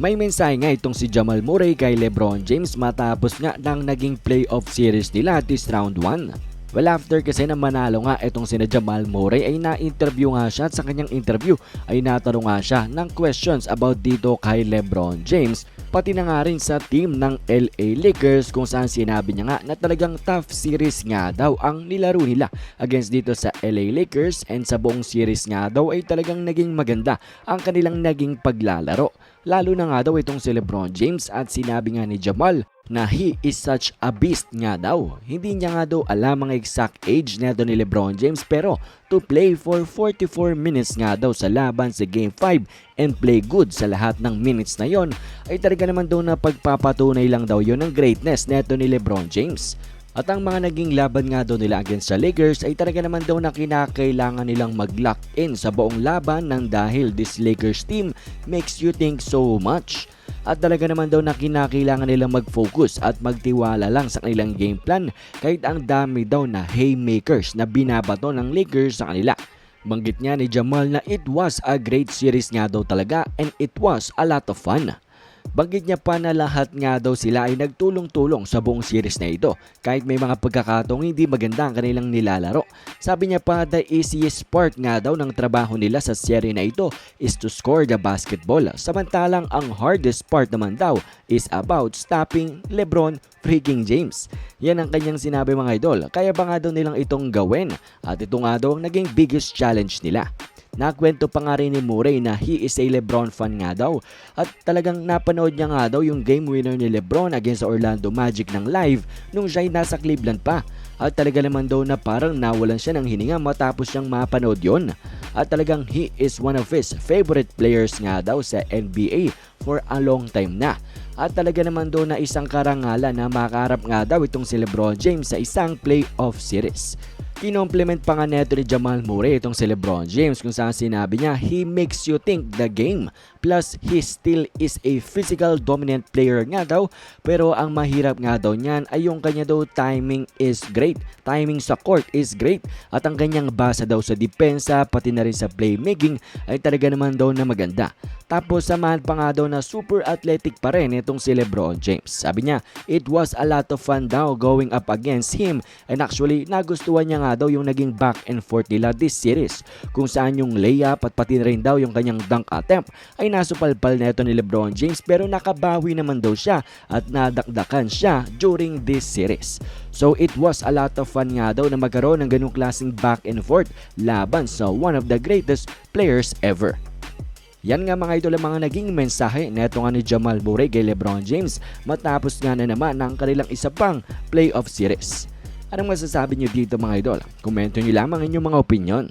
May mensahe nga itong si Jamal Murray kay Lebron James matapos nga ng naging playoff series nila this round 1. Well after kasi na manalo nga itong sina Jamal Murray ay na-interview nga siya at sa kanyang interview ay natanong nga siya ng questions about dito kay Lebron James pati na nga rin sa team ng LA Lakers kung saan sinabi niya nga na talagang tough series nga daw ang nilaro nila against dito sa LA Lakers and sa buong series nga daw ay talagang naging maganda ang kanilang naging paglalaro. Lalo na nga daw itong si Lebron James at sinabi nga ni Jamal na he is such a beast nga daw. Hindi niya nga daw alam ang exact age neto ni Lebron James pero to play for 44 minutes nga daw sa laban sa Game 5 and play good sa lahat ng minutes na yon ay talaga naman daw na pagpapatunay lang daw yon ng greatness neto ni Lebron James. At ang mga naging laban nga daw nila against sa Lakers ay talaga naman daw na kinakailangan nilang mag-lock in sa buong laban ng dahil this Lakers team makes you think so much. At talaga naman daw na kinakailangan nilang mag-focus at magtiwala lang sa kanilang game plan kahit ang dami daw na haymakers na binabato ng Lakers sa kanila. Banggit niya ni Jamal na it was a great series nga daw talaga and it was a lot of fun. Banggit niya pa na lahat nga daw sila ay nagtulong-tulong sa buong series na ito kahit may mga pagkakataong hindi maganda ang kanilang nilalaro. Sabi niya pa the easiest part nga daw ng trabaho nila sa serye na ito is to score the basketball samantalang ang hardest part naman daw is about stopping Lebron freaking James. Yan ang kanyang sinabi mga idol kaya ba nga daw nilang itong gawin at ito nga daw ang naging biggest challenge nila. Nakwento pa nga rin ni Murray na he is a Lebron fan nga daw. At talagang napanood niya nga daw yung game winner ni Lebron against sa Orlando Magic ng live nung siya nasa Cleveland pa. At talaga naman daw na parang nawalan siya ng hininga matapos siyang mapanood yon at talagang he is one of his favorite players nga daw sa NBA for a long time na. At talaga naman daw na isang karangalan na makaharap nga daw itong si Lebron James sa isang playoff series. Kinomplement pa nga neto ni Jamal Murray itong si Lebron James kung saan sinabi niya he makes you think the game. Plus he still is a physical dominant player nga daw. Pero ang mahirap nga daw niyan ay yung kanya daw timing is great. Timing sa court is great. At ang kanyang basa daw sa depensa pati na rin sa playmaking ay talaga naman daw na maganda. Tapos samahan pa nga daw na super athletic pa rin itong si Lebron James. Sabi niya it was a lot of fun daw going up against him. And actually nagustuhan niya nga daw yung naging back and forth nila this series kung saan yung layup at pati rin daw yung kanyang dunk attempt ay nasupalpal neto ni Lebron James pero nakabawi naman daw siya at nadakdakan siya during this series. So it was a lot of fun nga daw na magkaroon ng ganung klaseng back and forth laban sa one of the greatest players ever. Yan nga mga idol ang mga naging mensahe neto nga ni Jamal Murray kay Lebron James matapos nga na naman ng kanilang isa pang playoff series. Anong masasabi nyo dito mga idol? Komento nyo lamang inyong mga opinion.